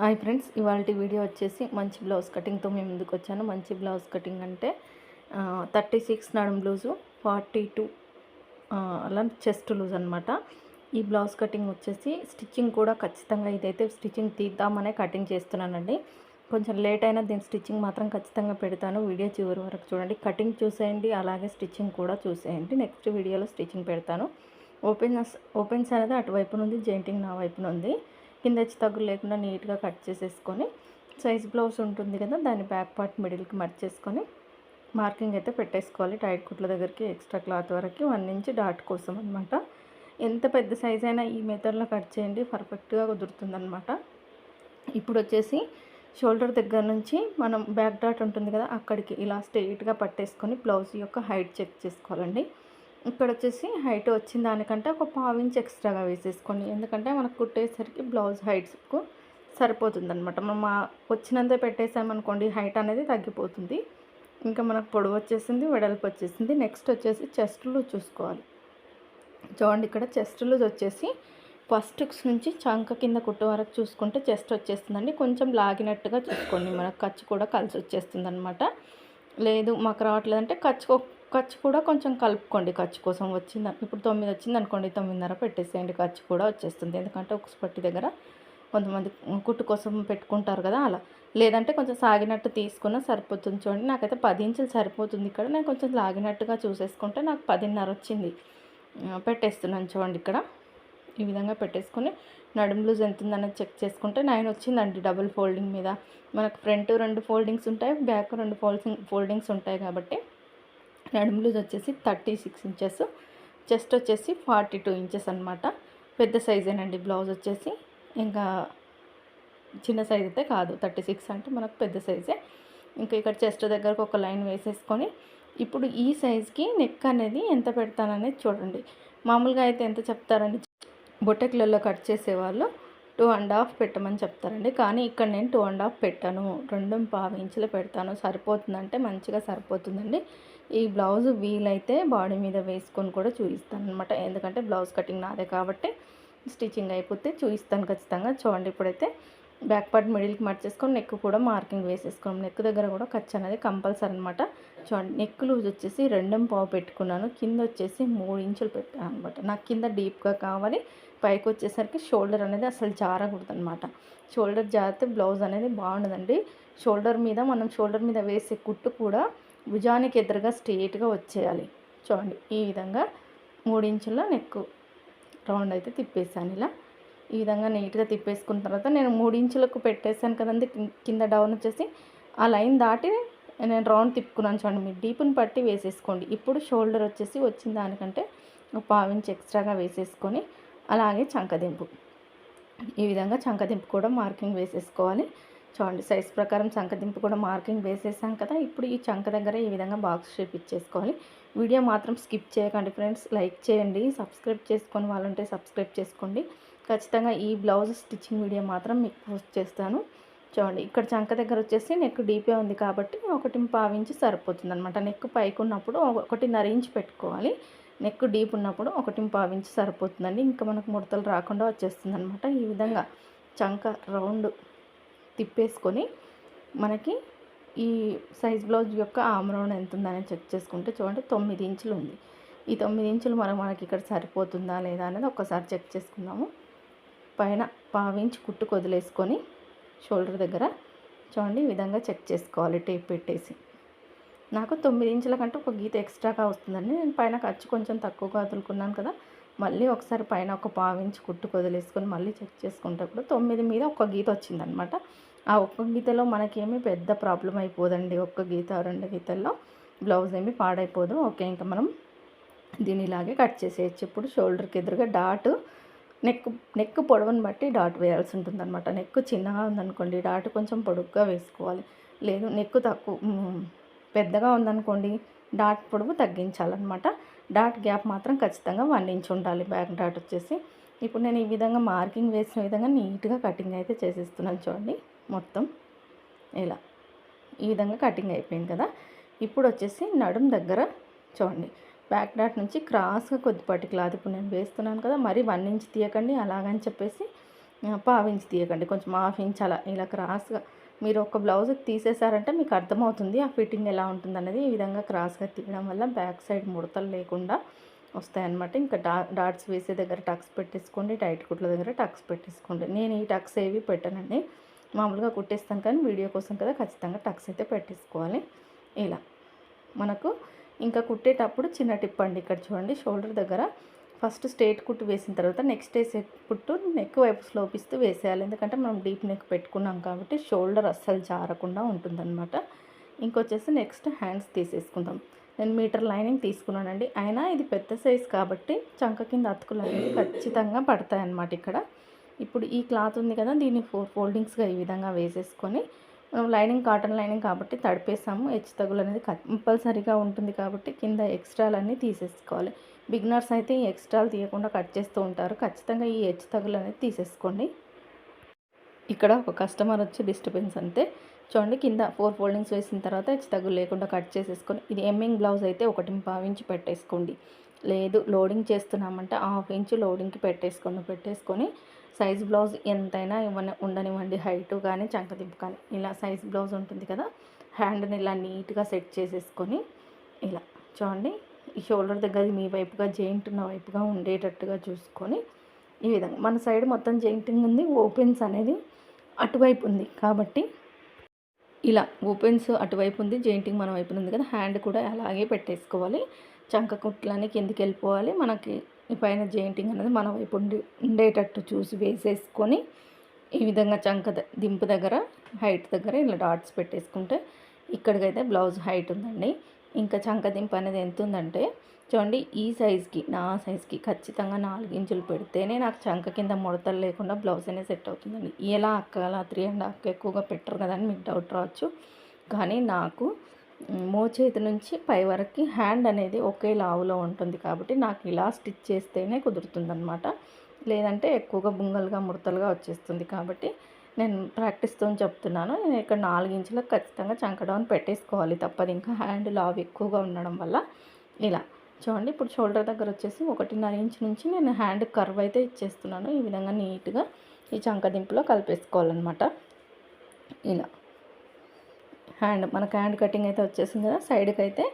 Hi friends ఇవాళ video వచ్చేసి మంచి బ్లౌజ్ కటింగ్తో మేము ముందుకు వచ్చాను. మంచి బ్లౌజ్ కటింగ్ అంటే థర్టీ సిక్స్ నడుం బ్లౌజు ఫార్టీ టూ అలా చెస్ట్ లూజ్ అనమాట ఈ బ్లౌజ్ కటింగ్ వచ్చేసి స్టిచ్చింగ్ కూడా ఖచ్చితంగా ఇదైతే స్టిచ్చింగ్ తీద్దామనే కటింగ్ చేస్తున్నానండి. కొంచెం లేట్ అయినా దీని స్టిచ్చింగ్ మాత్రం ఖచ్చితంగా పెడతాను. వీడియో చివరి వరకు చూడండి. కటింగ్ చూసేయండి అలాగే స్టిచ్చింగ్ కూడా చూసేయండి. నెక్స్ట్ వీడియోలో స్టిచ్చింగ్ పెడతాను. ఓపెన్ ఓపెన్స్ అనేది అటువైపు నుండి జెయింటింగ్ నా వైపునుంది కింద వచ్చి తగ్గులు లేకుండా నీట్గా కట్ చేసేసుకొని సైజ్ బ్లౌజ్ ఉంటుంది కదా దాని బ్యాక్ పార్ట్ మిడిల్కి మర్చ్ చేసుకొని మార్కింగ్ అయితే పెట్టేసుకోవాలి. టైట్ కుట్ల దగ్గరికి ఎక్స్ట్రా క్లాత్ వరకు వన్ ఇంచ్ డాట్ కోసం అనమాట ఎంత పెద్ద సైజ్ అయినా ఈ మెథడ్లో కట్ చేయండి పర్ఫెక్ట్గా కుదురుతుందనమాట ఇప్పుడు వచ్చేసి షోల్డర్ దగ్గర నుంచి మనం బ్యాక్ డాట్ ఉంటుంది కదా అక్కడికి ఇలా స్ట్రెయిట్గా పట్టేసుకొని బ్లౌజ్ యొక్క హైట్ చెక్ చేసుకోవాలండి. ఇక్కడ వచ్చేసి హైట్ వచ్చిన దానికంటే ఒక పావు ఇంచ్ ఎక్స్ట్రాగా వేసేసుకోండి. ఎందుకంటే మనకు కుట్టేసరికి బ్లౌజ్ హైట్స్కు సరిపోతుంది అనమాట మనం వచ్చినంత పెట్టేసామనుకోండి హైట్ అనేది తగ్గిపోతుంది. ఇంకా మనకు పొడవు వచ్చేసింది వెడల్పు వచ్చేసింది. నెక్స్ట్ వచ్చేసి చెస్ట్లో చూసుకోవాలి. చూడండి ఇక్కడ చెస్ట్ లూజ్ వచ్చేసి ఫస్ట్ నుంచి చంక కింద కుట్టు వరకు చూసుకుంటే చెస్ట్ వచ్చేస్తుందండి. కొంచెం లాగినట్టుగా చూసుకోండి. మనకు ఖర్చు కూడా కలిసి వచ్చేస్తుంది అనమాట లేదు మాకు రావట్లేదంటే ఖర్చు ఖర్చు కూడా కొంచెం కలుపుకోండి ఖర్చు కోసం వచ్చింది ఇప్పుడు తొమ్మిది వచ్చింది అనుకోండి తొమ్మిదిన్నర పెట్టేసేయండి ఖర్చు కూడా వచ్చేస్తుంది. ఎందుకంటే ఒక పట్టి దగ్గర కొంతమంది కుట్టు కోసం పెట్టుకుంటారు కదా అలా. లేదంటే కొంచెం సాగినట్టు తీసుకున్నా సరిపోతుంది చూడండి. నాకైతే పది ఇంచులు సరిపోతుంది ఇక్కడ. నేను కొంచెం లాగినట్టుగా చూసేసుకుంటే నాకు పదిన్నర వచ్చింది. పెట్టేస్తున్నాను చూడండి ఇక్కడ. ఈ విధంగా పెట్టేసుకొని నడుము లూజ్ ఎంత ఉందనేది చెక్ చేసుకుంటే నైన్ వచ్చిందండి డబుల్ ఫోల్డింగ్ మీద. మనకు ఫ్రంట్ రెండు ఫోల్డింగ్స్ ఉంటాయి బ్యాక్ రెండు ఫోల్డింగ్ ఫోల్డింగ్స్ ఉంటాయి కాబట్టి నడుము లూజ్ వచ్చేసి థర్టీ సిక్స్ ఇంచెస్. చెస్ట్ వచ్చేసి ఫార్టీ టూ ఇంచెస్ అనమాట పెద్ద సైజేనండి బ్లౌజ్ వచ్చేసి. ఇంకా చిన్న సైజ్ అయితే కాదు థర్టీ సిక్స్ అంటే మనకు పెద్ద సైజే. ఇంకా ఇక్కడ చెస్ట్ దగ్గరకు ఒక లైన్ వేసేసుకొని ఇప్పుడు ఈ సైజ్కి నెక్ అనేది ఎంత పెడతాననేది చూడండి. మామూలుగా అయితే ఎంత చెప్తారండి? బొటెక్లలో కట్ చేసేవాళ్ళు టూ అండ్ హాఫ్ పెట్టమని చెప్తారండి. కానీ ఇక్కడ నేను టూ అండ్ హాఫ్ పెట్టాను. రెండు పావు ఇంచులు పెడతాను. సరిపోతుందంటే మంచిగా సరిపోతుందండి. ఈ బ్లౌజ్ వీలైతే బాడీ మీద వేసుకొని కూడా చూపిస్తాను అనమాట ఎందుకంటే బ్లౌజ్ కటింగ్ నాదే కాబట్టి స్టిచ్చింగ్ అయిపోతే చూపిస్తాను ఖచ్చితంగా. చూడండి ఇప్పుడైతే బ్యాక్ పార్ట్ మిడిల్కి మర్చేసుకొని నెక్ కూడా మార్కింగ్ వేసేసుకోండి నెక్ దగ్గర కూడా ఖర్చు అనేది కంపల్సరీ అనమాట చూడండి నెక్ లూజ్ వచ్చేసి రెండం పావు పెట్టుకున్నాను. కింద వచ్చేసి మూడు ఇంచులు పెట్టాను అనమాట నాకు కింద డీప్గా కావాలి. పైకి వచ్చేసరికి షోల్డర్ అనేది అసలు జారకూడదు అనమాట షోల్డర్ జారితే బ్లౌజ్ అనేది బాగుండదండి. షోల్డర్ మీద మనం షోల్డర్ మీద వేసే కుట్టు కూడా భుజానికి ఎదురుగా స్ట్రేట్గా వచ్చేయాలి. చూడండి ఈ విధంగా మూడించుల నెక్ రౌండ్ అయితే తిప్పేసాను ఇలా. ఈ విధంగా నీట్గా తిప్పేసుకున్న తర్వాత నేను మూడు ఇంచులకు పెట్టేశాను కదండి కింద డౌన్ వచ్చేసి. ఆ లైన్ దాటి నేను రౌండ్ తిప్పుకున్నాను చూడండి మీరు డీప్ని పట్టి వేసేసుకోండి. ఇప్పుడు షోల్డర్ వచ్చేసి వచ్చిన దానికంటే ఒక పావించి ఎక్స్ట్రాగా వేసేసుకొని అలాగే చంకదింపు. ఈ విధంగా చంకదింపు కూడా మార్కింగ్ వేసేసుకోవాలి. చూడండి సైజ్ ప్రకారం చంకదింపు కూడా మార్కింగ్ వేసేసాం కదా ఇప్పుడు ఈ చంక దగ్గర ఈ విధంగా బాక్స్ షేప్ ఇచ్చేసుకోవాలి. వీడియో మాత్రం స్కిప్ చేయకండి ఫ్రెండ్స్ లైక్ చేయండి సబ్స్క్రైబ్ చేసుకొని వాళ్ళంటే సబ్స్క్రైబ్ చేసుకోండి. ఖచ్చితంగా ఈ బ్లౌజ్ స్టిచ్చింగ్ వీడియో మాత్రం మీకు పోస్ట్ చేస్తాను. చూడండి ఇక్కడ చంక దగ్గర వచ్చేసి నెక్ డీపే ఉంది కాబట్టి ఒకటి పావించి సరిపోతుంది అనమాట నెక్ పైకి ఉన్నప్పుడు ఒకటిన్నర ఇంచ్ పెట్టుకోవాలి. నెక్ డీప్ ఉన్నప్పుడు ఒకటి పావించి సరిపోతుందండి. ఇంకా మనకు ముడతలు రాకుండా వచ్చేస్తుంది అనమాట ఈ విధంగా చంక రౌండ్ తిప్పేసుకొని మనకి ఈ సైజ్ బ్లౌజ్ యొక్క ఆమ్రౌండ్ ఎంత ఉందని చెక్ చేసుకుంటే చూడండి తొమ్మిది ఇంచులు ఉంది. ఈ తొమ్మిది ఇంచులు మనం మనకి ఇక్కడ సరిపోతుందా లేదా అనేది ఒకసారి చెక్ చేసుకుందాము. పైన పావించి కుట్టు వదిలేసుకొని షోల్డర్ దగ్గర చూడండి ఈ విధంగా చెక్ చేసుకోవాలి టేప్ పెట్టేసి. నాకు తొమ్మిది ఇంచుల కంటే ఒక గీత ఎక్స్ట్రాగా వస్తుందండి. నేను పైన ఖర్చు కొంచెం తక్కువగా వదులుకున్నాను కదా. మళ్ళీ ఒకసారి పైన ఒక పావించి కుట్టు వదిలేసుకొని మళ్ళీ చెక్ చేసుకుంటప్పుడు తొమ్మిది మీద ఒక గీత వచ్చిందనమాట. ఆ ఒక్క గీతలో మనకేమీ పెద్ద ప్రాబ్లం అయిపోదండి. ఒక్క గీత రెండు గీతల్లో బ్లౌజ్ ఏమి పాడైపోదు. ఓకే ఇంకా మనం దీని ఇలాగే కట్ చేసేయచ్చు. ఇప్పుడు షోల్డర్కి ఎదురుగా డాట్ నెక్ నెక్ పొడవుని బట్టి డాట్ వేయాల్సి ఉంటుంది అనమాట నెక్ చిన్నగా ఉందనుకోండి డాట్ కొంచెం పొడుగ్గా వేసుకోవాలి. లేదు నెక్ తక్కువ పెద్దగా ఉందనుకోండి డాట్ పొడవు తగ్గించాలన్నమాట. డాట్ గ్యాప్ మాత్రం ఖచ్చితంగా వన్ ఇంచ్ ఉండాలి బ్యాక్ డాట్ వచ్చేసి. ఇప్పుడు నేను ఈ విధంగా మార్కింగ్ వేసిన విధంగా నీట్గా కటింగ్ అయితే చేసేస్తున్నాను చూడండి మొత్తం. ఇలా ఈ విధంగా కటింగ్ అయిపోయింది కదా. ఇప్పుడు వచ్చేసి నడుం దగ్గర చూడండి. బ్యాక్ డాట్ నుంచి క్రాస్గా కొద్దిపాటి క్లాత్ ఇప్పుడు నేను వేస్తున్నాను కదా. మరి వన్ ఇంచ్ తీయకండి అలాగని చెప్పేసి పావు పావించి తీయకండి. కొంచెం హాఫ్ ఇంచ్ అలా ఇలా క్రాస్గా మీరు ఒక బ్లౌజ్ తీసేసారంటే మీకు అర్థమవుతుంది ఆ ఫిట్టింగ్ ఎలా ఉంటుంది అనేది ఈ విధంగా క్రాస్గా తీయడం వల్ల బ్యాక్ సైడ్ ముడతలు లేకుండా వస్తాయన్నమాట. ఇంకా డా డాట్స్ వేసే దగ్గర టక్స్ పెట్టేసుకోండి టైట్ కుట్ల దగ్గర టక్స్ పెట్టేసుకోండి. నేను ఈ టక్స్ ఏవి పెట్టానండి. మామూలుగా కుట్టేస్తాను కానీ వీడియో కోసం కదా ఖచ్చితంగా టక్స్ అయితే పెట్టేసుకోవాలి. ఇలా మనకు ఇంకా కుట్టేటప్పుడు చిన్న టిప్ అండి ఇక్కడ చూడండి. షోల్డర్ దగ్గర ఫస్ట్ స్ట్రేట్ కుట్టు వేసిన తర్వాత నెక్స్ట్ వేసే కుట్టు నెక్ వైపు స్లోపిస్తూ వేసేయాలి. ఎందుకంటే మనం డీప్ నెక్ పెట్టుకున్నాం కాబట్టి షోల్డర్ అస్సలు జారకుండా ఉంటుందన్నమాట. ఇంకొచ్చేసి నెక్స్ట్ హ్యాండ్స్ తీసేసుకుందాం. నేను మీటర్ లైనింగ్ తీసుకున్నానండి. అయినా ఇది పెద్ద సైజ్ కాబట్టి చంక కింద అతుకులు అనేవి ఖచ్చితంగా పడతాయన్నమాట ఇక్కడ. ఇప్పుడు ఈ క్లాత్ ఉంది కదా దీన్ని ఫోర్ ఫోల్డింగ్స్గా ఈ విధంగా వేసేసుకొని మనం లైనింగ్ కాటన్ లైనింగ్ కాబట్టి తడిపేసాము. హెచ్చు తగులు అనేది కంపల్సరీగా ఉంటుంది కాబట్టి కింద ఎక్స్ట్రాలన్నీ తీసేసుకోవాలి. బిగినర్స్ అయితే ఈ ఎక్స్ట్రాలు తీయకుండా కట్ చేస్తూ ఉంటారు. ఖచ్చితంగా ఈ హెచ్చు తగులు అనేది తీసేసుకోండి. ఇక్కడ ఒక కస్టమర్ వచ్చి డిస్టర్బెన్స్ అంతే. చూడండి కింద ఫోర్ ఫోల్డింగ్స్ వేసిన తర్వాత హెచ్చు తగ్గులు లేకుండా కట్ చేసేసుకొని ఇది ఎమ్మింగ్ బ్లౌజ్ అయితే ఒకటి పావించి పెట్టేసుకోండి. లేదు లోడింగ్ చేస్తున్నామంటే హాఫ్ ఇంచు లోడింగ్కి పెట్టేసుకోండి. పెట్టేసుకొని సైజ్ బ్లౌజ్ ఎంతైనా ఇవ్వని ఉండనివ్వండి. హైటు కానీ చంకదింపు కానీ. ఇలా సైజ్ బ్లౌజ్ ఉంటుంది కదా హ్యాండ్ని ఇలా నీట్గా సెట్ చేసేసుకొని ఇలా. చూడండి షోల్డర్ దగ్గర మీ వైపుగా జెయింట్ ఉన్న వైపుగా ఉండేటట్టుగా చూసుకొని ఈ విధంగా. మన సైడ్ మొత్తం జెయింటింగ్ ఉంది ఓపెన్స్ అనేది అటువైపు ఉంది కాబట్టి ఇలా ఓపెన్స్ అటువైపు ఉంది జెయింటింగ్ మన వైపు ఉంది కదా హ్యాండ్ కూడా అలాగే పెట్టేసుకోవాలి. చంక కుట్లని కిందికి వెళ్ళిపోవాలి. మనకి ఈ పైన జెయింటింగ్ అనేది మన వైపు ఉండి ఉండేటట్టు చూసి వేసేసుకొని ఈ విధంగా చంక దింపు దగ్గర హైట్ దగ్గర ఇలా డాట్స్ పెట్టేసుకుంటే ఇక్కడికైతే బ్లౌజ్ హైట్ ఉందండి. ఇంకా చంకదింపు అనేది ఎంత ఉందంటే చూడండి ఈ సైజ్కి నా సైజ్కి ఖచ్చితంగా నాలుగు ఇంచులు పెడితేనే నాకు చంక కింద ముడతలు లేకుండా బ్లౌజ్ అనేది సెట్ అవుతుందండి. ఎలా అక్క అలా త్రీ అండ్ హాఫ్ ఎక్కువగా పెట్టరు కదా అని మీకు డౌట్ రావచ్చు. కానీ నాకు మోచేతి నుంచి పై వరకు హ్యాండ్ అనేది ఒకే లావులో ఉంటుంది కాబట్టి నాకు ఇలా స్టిచ్ చేస్తేనే కుదురుతుందనమాట లేదంటే ఎక్కువగా బుంగలుగా ముడతలుగా వచ్చేస్తుంది కాబట్టి నేను ప్రాక్టీస్తో చెప్తున్నాను. నేను ఇక్కడ నాలుగు ఇంచులకు ఖచ్చితంగా చంక డౌన్ పెట్టేసుకోవాలి తప్పదు. ఇంకా హ్యాండ్ లావ్ ఎక్కువగా ఉండడం వల్ల. ఇలా. చూడండి ఇప్పుడు షోల్డర్ దగ్గర వచ్చేసి ఒకటిన్నర ఇంచ్ నుంచి నేను హ్యాండ్ కర్వ్ అయితే ఇచ్చేస్తున్నాను. ఈ విధంగా నీట్గా ఈ చంక దింపులో కలిపేసుకోవాలన్నమాట. ఇలా. హ్యాండ్ మనకు హ్యాండ్ కటింగ్ అయితే వచ్చేసింది కదా. సైడ్కి అయితే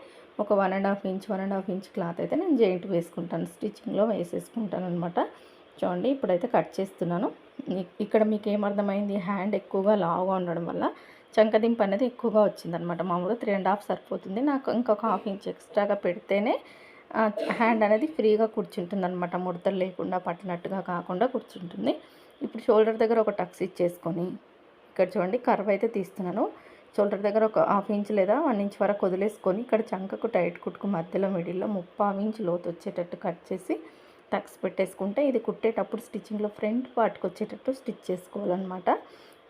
ఒక one and half inch one and half inch cloth అయితే నేను జైంట్ వేసుకుంటాను. స్టిచ్చింగ్లో వేసేసుకుంటాను అనమాట చూడండి ఇప్పుడైతే కట్ చేస్తున్నాను. ఇక్కడ మీకు ఏమర్థమైంది హ్యాండ్ ఎక్కువగా లావుగా ఉండడం వల్ల చంకదింపు అనేది ఎక్కువగా వచ్చిందనమాట. మామూలుగా త్రీ అండ్ హాఫ్ సరిపోతుంది. నాకు ఇంకొక హాఫ్ ఇంచ్ ఎక్స్ట్రాగా పెడితేనే హ్యాండ్ అనేది ఫ్రీగా కూర్చుంటుంది అనమాట ముడతలు లేకుండా పట్టినట్టుగా కాకుండా కూర్చుంటుంది. ఇప్పుడు షోల్డర్ దగ్గర ఒక టక్స్ ఇచ్చేసుకొని ఇక్కడ చూడండి కర్వ్ అయితే తీస్తున్నాను. షోల్డర్ దగ్గర ఒక హాఫ్ ఇంచ్ లేదా వన్ ఇంచ్ వరకు వదిలేసుకొని ఇక్కడ చంకకు టైట్ కుట్టుకు మధ్యలో మిడిల్లో ముప్పై ఇంచ్ లోతు వచ్చేటట్టు కట్ చేసి టక్స్ పెట్టేసుకుంటే ఇది కుట్టేటప్పుడు స్టిచ్చింగ్లో ఫ్రంట్ పార్ట్కి వచ్చేటట్టు స్టిచ్ చేసుకోవాలన్నమాట.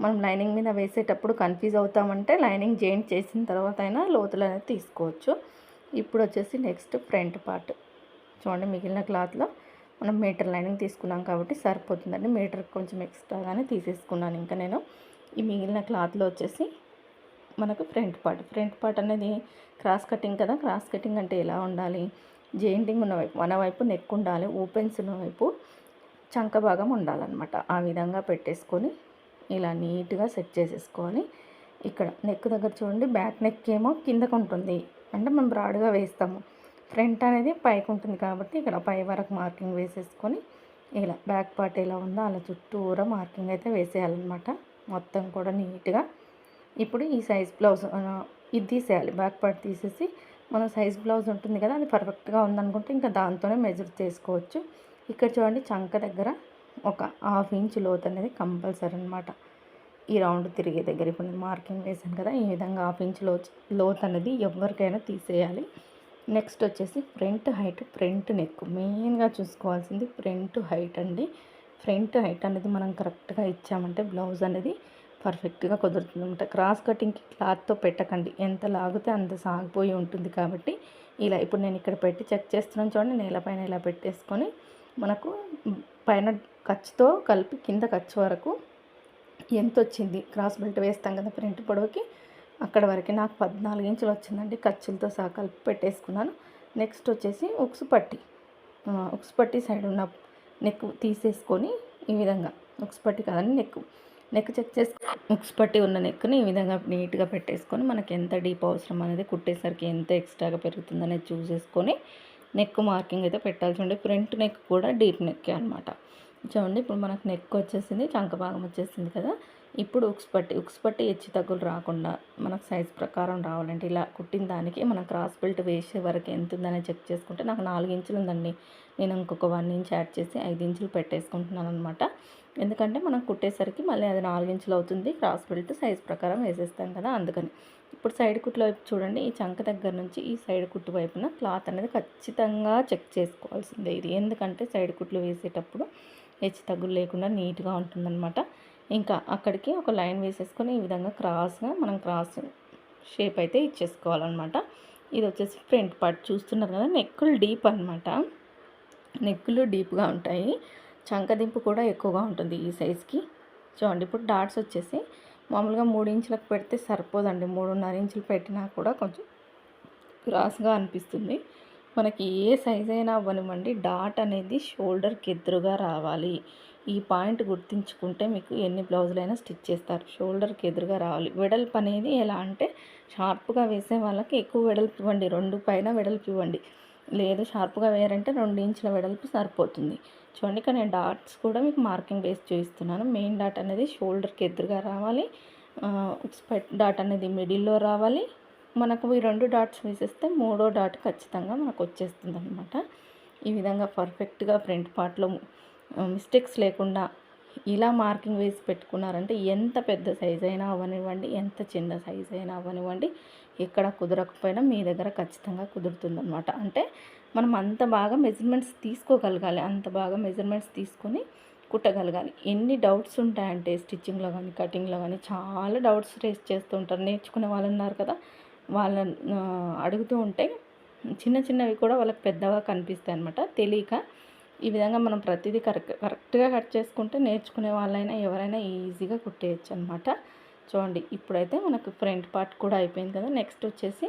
మనం లైనింగ్ మీద వేసేటప్పుడు కన్ఫ్యూజ్ అవుతామంటే లైనింగ్ జాయింట్ చేసిన తర్వాత అయినా లోతులు అనేది తీసుకోవచ్చు. ఇప్పుడు వచ్చేసి నెక్స్ట్ ఫ్రంట్ పార్ట్. చూడండి మిగిలిన క్లాత్లో మనం మీటర్ లైనింగ్ తీసుకున్నాం కాబట్టి సరిపోతుందండి. మీటర్ కొంచెం ఎక్స్ట్రాగానే తీసేసుకున్నాను ఇంకా నేను. ఈ మిగిలిన క్లాత్లో వచ్చేసి మనకు ఫ్రంట్ పార్ట్. ఫ్రంట్ పార్ట్ అనేది క్రాస్ కటింగ్ కదా క్రాస్ కటింగ్ అంటే ఎలా ఉండాలి? జెయింటింగ్ ఉన్న వైపు మన వైపు నెక్ ఉండాలి ఓపెన్స్ ఉన్న వైపు చంక భాగం ఉండాలన్నమాట. ఆ విధంగా పెట్టేసుకొని ఇలా నీట్గా సెట్ చేసేసుకోవాలి ఇక్కడ నెక్ దగ్గర చూడండి బ్యాక్ నెక్ ఏమో కిందకు ఉంటుంది. అంటే మనం బ్రాడ్గా వేస్తాము. ఫ్రంట్ అనేది పైకి ఉంటుంది కాబట్టి ఇక్కడ పై వరకు మార్కింగ్ వేసేసుకొని ఇలా బ్యాక్ పార్ట్ ఎలా ఉందో అలా చుట్టూరా మార్కింగ్ అయితే వేసేయాలన్నమాట. మొత్తం కూడా నీట్గా. ఇప్పుడు ఈ సైజ్ బ్లౌజ్ ఇది తీసేయాలి. బ్యాక్ పార్ట్ తీసేసి మన సైజ్ బ్లౌజ్ ఉంటుంది కదా అది పర్ఫెక్ట్గా ఉందనుకుంటే ఇంకా దాంతోనే మెజర్ చేసుకోవచ్చు. ఇక్కడ చూడండి చంక దగ్గర ఒక హాఫ్ ఇంచ్ లోత్ అనేది కంపల్సరీ అనమాట ఈ రౌండ్ తిరిగే దగ్గర ఇప్పుడు నేను మార్కింగ్ వేసాను కదా ఈ విధంగా హాఫ్ ఇంచ్లో లోత్ అనేది ఎవరికైనా తీసేయాలి. నెక్స్ట్ వచ్చేసి ఫ్రంట్ హైట్ ఫ్రంట్ నెక్ మెయిన్గా చూసుకోవాల్సింది ఫ్రంట్ హైట్ అండి. ఫ్రంట్ హైట్ అనేది మనం కరెక్ట్గా ఇచ్చామంటే బ్లౌజ్ అనేది పర్ఫెక్ట్గా కుదురుతుంది అనమాట క్రాస్ కటింగ్కి క్లాత్తో పెట్టకండి. ఎంత లాగితే అంత సాగిపోయి ఉంటుంది కాబట్టి ఇలా ఇప్పుడు నేను ఇక్కడ పెట్టి చెక్ చేస్తున్నాను చూడండి. నేలపైన ఇలా పెట్టేసుకొని మనకు పైన ఖర్చుతో కలిపి కింద ఖర్చు వరకు ఎంత వచ్చింది క్రాస్ బెల్ట్ వేస్తాం కదా ఫ్రంట్ పొడవుకి. అక్కడ వరకు నాకు పద్నాలుగు ఇంచులు వచ్చిందండి. ఖర్చులతో సహా కలిపి పెట్టేసుకున్నాను. నెక్స్ట్ వచ్చేసి ఉక్సు పట్టి. ఉక్సు పట్టి సైడ్ ఉన్న నెక్ తీసేసుకొని ఈ విధంగా. ఉక్సుపట్టి పట్టి నెక్కు. నెక్ నెక్ చెక్ చేసి ఉక్స్ పట్టి ఉన్న నెక్ని ఈ విధంగా నీట్గా పెట్టేసుకొని మనకి ఎంత డీప్ అవసరం అనేది కుట్టేసరికి ఎంత ఎక్స్ట్రాగా పెరుగుతుందనేది చూసేసుకొని నెక్ మార్కింగ్ అయితే పెట్టాల్సి ఉండే ఫ్రంట్ నెక్ కూడా డీప్ నెక్కే అనమాట చూడండి ఇప్పుడు మనకు నెక్ వచ్చేసింది చంక భాగం వచ్చేసింది కదా. ఇప్పుడు ఉక్స్ పట్టి ఉక్స్ పట్టి హెచ్చు తగ్గులు రాకుండా మనకు సైజ్ ప్రకారం రావాలంటే ఇలా కుట్టిన దానికి మనం క్రాస్ బెల్ట్ వేసే వరకు ఎంత ఉందని చెక్ చేసుకుంటే నాకు నాలుగు ఇంచులు ఉందండి. నేను ఇంకొక వన్ ఇంచ్ యాడ్ చేసి ఐదు ఇంచులు పెట్టేసుకుంటున్నాను అనమాట ఎందుకంటే మనం కుట్టేసరికి మళ్ళీ అది నాలుగు ఇంచులు అవుతుంది. క్రాస్ బెల్ట్ సైజ్ ప్రకారం వేసేస్తాం కదా అందుకని. ఇప్పుడు సైడ్ కుట్ల వైపు చూడండి. ఈ చంక దగ్గర నుంచి ఈ సైడ్ కుట్టు వైపున క్లాత్ అనేది ఖచ్చితంగా చెక్ చేసుకోవాల్సిందే ఇది. ఎందుకంటే సైడ్ కుట్లు వేసేటప్పుడు హెచ్చు తగ్గులు లేకుండా నీట్గా ఉంటుందన్నమాట. ఇంకా అక్కడికి ఒక లైన్ వేసేసుకొని ఈ విధంగా క్రాస్గా మనం క్రాస్ షేప్ అయితే ఇచ్చేసుకోవాలన్నమాట. ఇది వచ్చేసి ఫ్రంట్ పార్ట్ చూస్తున్నారు కదా? నెక్కులు డీప్ అనమాట నెక్కులు డీప్గా ఉంటాయి. చంకదింపు కూడా ఎక్కువగా ఉంటుంది ఈ సైజ్కి. చూడండి ఇప్పుడు డాట్స్ వచ్చేసి మామూలుగా మూడు ఇంచులకు పెడితే సరిపోదండి. మూడున్నర ఇంచులు పెట్టినా కూడా కొంచెం క్రాస్గా అనిపిస్తుంది. మనకి ఏ సైజ్ అయినా అవ్వనివ్వండి. డాట్ అనేది షోల్డర్కి ఎదురుగా రావాలి. ఈ పాయింట్ గుర్తించుకుంటే మీకు ఎన్ని బ్లౌజులైనా స్టిచ్ చేస్తారు. షోల్డర్కి ఎదురుగా రావాలి. వెడల్పు అనేది ఎలా అంటే షార్ప్గా వేసే వాళ్ళకి ఎక్కువ వెడల్పు ఇవ్వండి. రెండు పైన వెడల్పు ఇవ్వండి. లేదు షార్ప్గా వేయాలంటే రెండు ఇంచుల వెడల్పు సరిపోతుంది. చూడండి ఇక్కడ నేను డాట్స్ కూడా మీకు మార్కింగ్ బేస్ చూపిస్తున్నాను. మెయిన్ డాట్ అనేది షోల్డర్కి ఎదురుగా రావాలి. డాట్ అనేది మిడిల్లో రావాలి. మనకు ఈ రెండు డాట్స్ వేసేస్తే మూడో డాట్ ఖచ్చితంగా మనకు వచ్చేస్తుంది అనమాట ఈ విధంగా పర్ఫెక్ట్గా ఫ్రంట్ పార్ట్లో మిస్టేక్స్ లేకుండా ఇలా మార్కింగ్ వేసి పెట్టుకున్నారంటే ఎంత పెద్ద సైజ్ అయినా అవ్వనివ్వండి ఎంత చిన్న సైజ్ అయినా అవ్వనివ్వండి. ఎక్కడ కుదరకపోయినా మీ దగ్గర ఖచ్చితంగా కుదురుతుందనమాట అంటే మనం అంత బాగా మెజర్మెంట్స్ తీసుకోగలగాలి. అంత బాగా మెజర్మెంట్స్ తీసుకొని కుట్టగలగాలి. ఎన్ని డౌట్స్ ఉంటాయంటే స్టిచ్చింగ్లో కానీ కటింగ్లో కానీ చాలా డౌట్స్ రేస్ చేస్తూ ఉంటారు. నేర్చుకునే వాళ్ళు ఉన్నారు కదా వాళ్ళని అడుగుతూ ఉంటే చిన్న చిన్నవి కూడా వాళ్ళకి పెద్దగా కనిపిస్తాయి అనమాట తెలియక ఈ విధంగా మనం ప్రతిదీ కరెక్ట్ కరెక్ట్గా కట్ చేసుకుంటే నేర్చుకునే వాళ్ళైనా ఎవరైనా ఈజీగా కుట్టేయచ్చు అనమాట చూడండి ఇప్పుడైతే మనకు ఫ్రంట్ పార్ట్ కూడా అయిపోయింది కదా. నెక్స్ట్ వచ్చేసి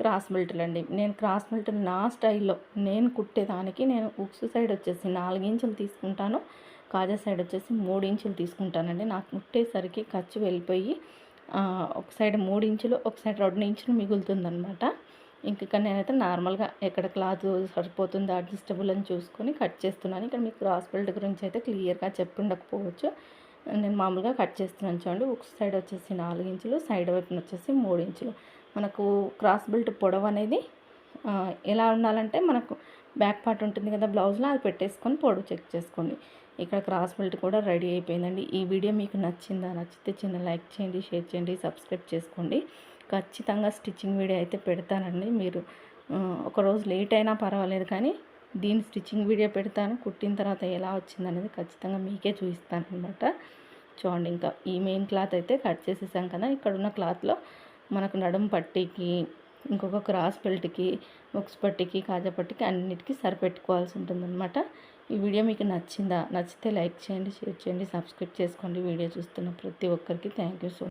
క్రాస్ బెల్ట్లు అండి. నేను క్రాస్ బెల్ట్ నా స్టైల్లో నేను కుట్టేదానికి నేను ఉక్స్ సైడ్ వచ్చేసి నాలుగు ఇంచులు తీసుకుంటాను. కాజా సైడ్ వచ్చేసి మూడు ఇంచులు తీసుకుంటానండి. నాకు కుట్టేసరికి ఖర్చు వెళ్ళిపోయి ఒక సైడ్ మూడు ఇంచులు ఒక సైడ్ రెండు ఇంచులు మిగులుతుందనమాట ఇంక ఇక్కడ నేనైతే నార్మల్గా ఎక్కడ క్లాత్ సరిపోతుందో అడ్జస్టబుల్ అని చూసుకొని కట్ చేస్తున్నాను. ఇక్కడ మీకు క్రాస్ బెల్ట్ గురించి అయితే క్లియర్గా చెప్పి ఉండకపోవచ్చు. నేను మామూలుగా కట్ చేస్తున్నాను చూడండి. ఒక సైడ్ వచ్చేసి నాలుగు ఇంచులు సైడ్ వైపున వచ్చేసి మూడు ఇంచులు. మనకు క్రాస్ బెల్ట్ పొడవు అనేది ఎలా ఉండాలంటే మనకు బ్యాక్ పార్ట్ ఉంటుంది కదా బ్లౌజ్లో అది పెట్టేసుకొని పొడవు చెక్ చేసుకోండి. ఇక్కడ క్రాస్ బెల్ట్ కూడా రెడీ అయిపోయిందండి. ఈ వీడియో మీకు నచ్చిందా నచ్చితే చిన్న లైక్ చేయండి షేర్ చేయండి సబ్స్క్రైబ్ చేసుకోండి. ఖచ్చితంగా స్టిచ్చింగ్ వీడియో అయితే పెడతానండి. మీరు ఒకరోజు లేట్ అయినా పర్వాలేదు కానీ దీని స్టిచ్చింగ్ వీడియో పెడతాను. కుట్టిన తర్వాత ఎలా వచ్చిందనేది ఖచ్చితంగా మీకే చూపిస్తాను అనమాట చూడండి ఇంకా ఈ మెయిన్ క్లాత్ అయితే కట్ చేసేసాం కదా. ఇక్కడ ఉన్న క్లాత్లో మనకు నడుము పట్టీకి ఇంకొక క్రాస్ బెల్ట్కి బుక్స్ పట్టికి కాజా పట్టికి అన్నిటికీ సరిపెట్టుకోవాల్సి ఉంటుందన్నమాట. ఈ వీడియో మీకు నచ్చిందా? నచ్చితే లైక్ చేయండి షేర్ చేయండి సబ్స్క్రైబ్ చేసుకోండి. వీడియో చూస్తున్న ప్రతి ఒక్కరికి థ్యాంక్ యూ సో